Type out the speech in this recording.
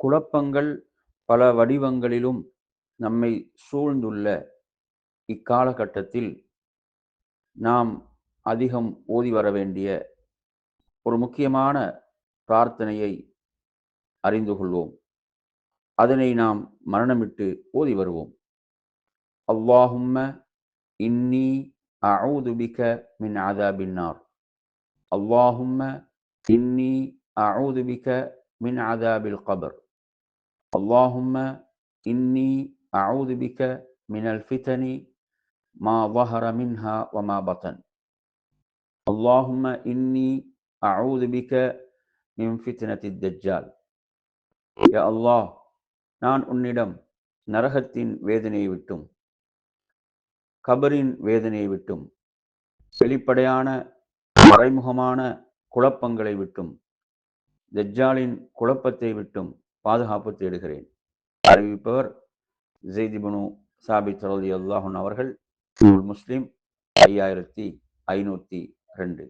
குழப்பங்கள் பல வடிவங்களிலும் நம்மை சூழ்ந்துள்ள இக்காலகட்டத்தில் நாம் அதிகம் ஓதி வர வேண்டிய ஒரு முக்கியமான பிரார்த்தனையை அறிந்து கொள்வோம். அதனை நாம் மரணமிட்டு ஓதி வருவோம். அல்லாஹும்ம இன்னி அவுதுபிக மின் அதாபின் நார். அல்லாஹும்ம இன்னி அவுதுபிக மின் அதாபில் கபர். அல்லாஹும்ம இன்னி அஊது பிக மின் அல் ஃபிதனி ما ظهر منها وما بطن اللهم إني أعوذ بك من فتنة الدجال يا الله நான் உன்னிடம் நரகத்தின் வேதனையை விட்டும் கபரின் வேதனையை விட்டும் வெளிப்படையான மறைமுகமான குழப்பங்களை விட்டும் தஜ்ஜாலின் குழப்பத்தை விட்டும் பாதுகாப்பு தேடுகிறேன். அறிவிப்பவர் ஜெய்திபனு சாபித் ரலி அல்லாஹன் அவர்கள் முஸ்லிம் ஐயாயிரத்தி ஐநூத்தி ரெண்டு.